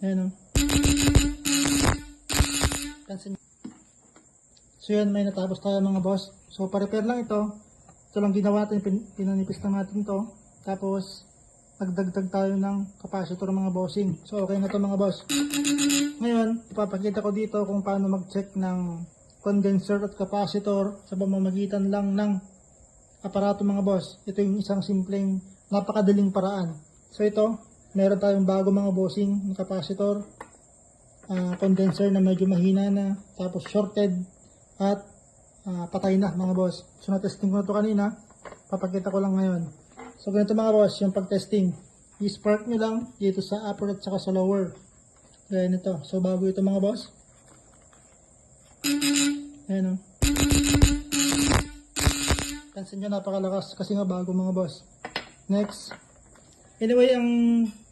Ayan o. Pansin So yan, may natapos tayo mga boss. So pa-repair lang ito. Ito lang ginawa natin, pin pinanipis lang natin to. Tapos, nagdagdag tayo ng capacitor mga bossing. So okay na to mga boss. Ngayon, ipapakita ko dito kung paano mag-check ng condenser at capacitor sa pamamagitan lang ng aparato mga boss. Ito yung isang simpleng napakadaling paraan. So ito, meron tayong bago mga bossing ng capacitor, ah, condenser na medyo mahina na, tapos shorted, at ah, patay na mga boss. So na-testing ko na ito kanina, papakita ko lang ngayon. So ganito mga boss, yung pag-testing. I-spark nyo lang dito sa upper at saka sa lower. Gaya nito. So bago ito mga boss. Ayan o. Pansin nyo napakalakas kasi nga bago mga boss. Next. Anyway, ang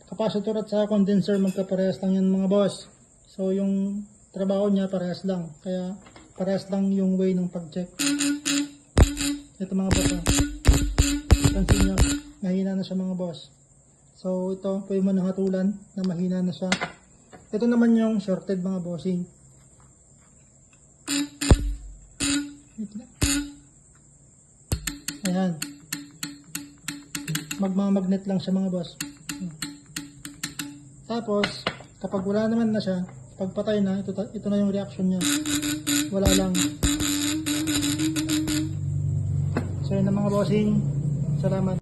capacitor at saka condenser magkaparehas lang yan mga boss. So yung trabaho niya parehas lang. Kaya parehas lang yung way ng pag-check. Ito mga boss ah. Pansin nyo, mahina na siya mga boss. So ito, pwede mo nakatulan na mahina na siya. Ito naman yung shorted mga bossing. Ayan. Magmamagnet lang siya mga boss. Tapos, kapag wala naman na siya, pagpatay na, ito, ito na yung reaction niya. Wala lang. So yun na mga bossing. Salamat.